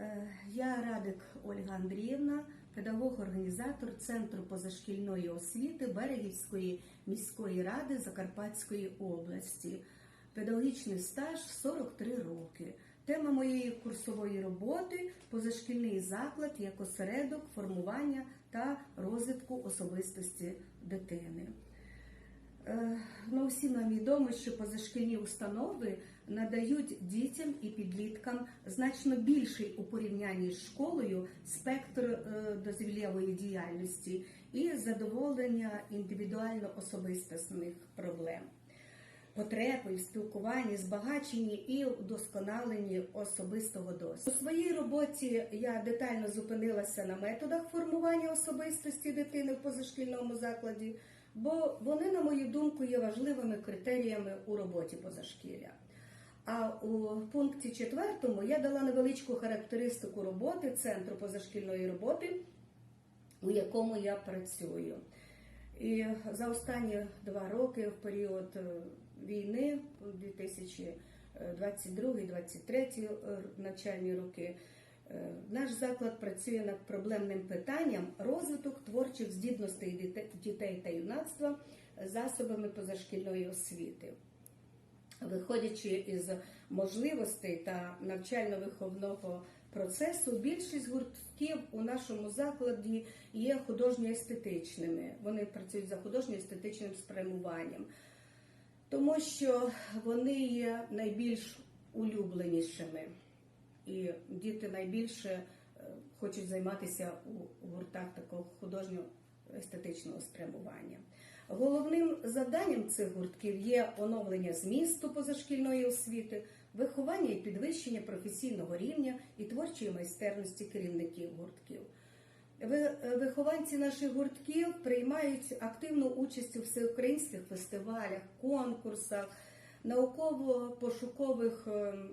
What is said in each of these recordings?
Е, Я Радик Ольга Андріївна, педагог-організатор Центру позашкільної освіти Берегівської міської ради Закарпатської області. Педагогічний стаж 43 роки. Тема моєї курсової роботи позашкільний заклад як осередок формування та розвитку особистості дитини. Е, Ну, всім нам відомо, що позашкільні установи надають дітям і підліткам значно більший у порівнянні з школою спектр е, дозвілєвої діяльності і задоволення індивідуально особистісних проблем. Потреби в спілкуванні, збагаченні і вдосконаленні особистого досвіду. У своїй роботі я детально зупинилася на методах формування особистості дитини в позашкільному закладі, бо вони, на мою думку, є важливими критеріями у роботі позашкілля. А у пункті четвертому я дала невеличку характеристику роботи Центру позашкільної роботи, у якому я працюю. І за останні два роки, в період е, війни, 2022-2023 навчальні роки, е, наш заклад працює над проблемним питанням розвиток творчих здібностей дітей- та юнацтва засобами позашкільної освіти. Виходячи із можливостей та навчально-виховного процесу, більшість гуртків у нашому закладі є художньо-естетичними. Вони працюють за художньо-естетичним спрямуванням, тому що вони є найбільш улюбленішими. І діти найбільше е, хочуть займатися у гуртах такого художньо-естетичного спрямування. Головним завданням цих гуртків є оновлення змісту позашкільної освіти, виховання і підвищення професійного рівня і творчої майстерності керівників гуртків. Е, Вихованці наших гуртків приймають активну участь у всеукраїнських фестивалях, конкурсах, науково-пошукових ем,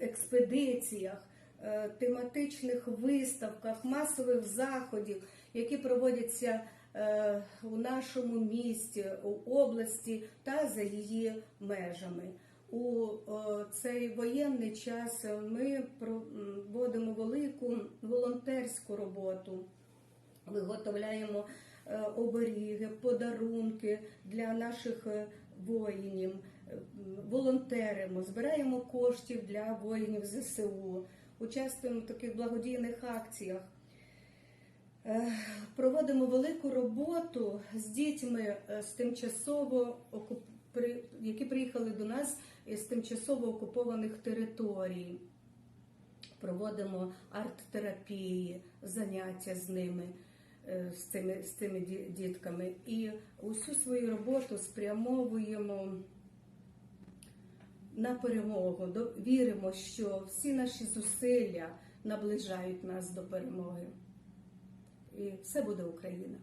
експедиціях, е, тематичних виставках, масових заходів, які проводяться е, у нашому місті, у області та за її межами. У е, цей воєнний час ми проводимо велику волонтерську роботу виготовляємо оберіги, подарунки для наших воїнів, волонтеримо, збираємо коштів для воїнів ЗСУ, участвуємо в таких благодійних акціях. Е, Проводимо велику роботу з дітьми е, з тимчасово які приїхали до нас з тимчасово окупованих територій проводимо арт-терапії, заняття з ними, е, з цими, з цими дітками. І усю свою роботу спрямовуємо на перемогу. Віримо, що всі наші зусилля наближають нас до перемоги. І все буде Україна.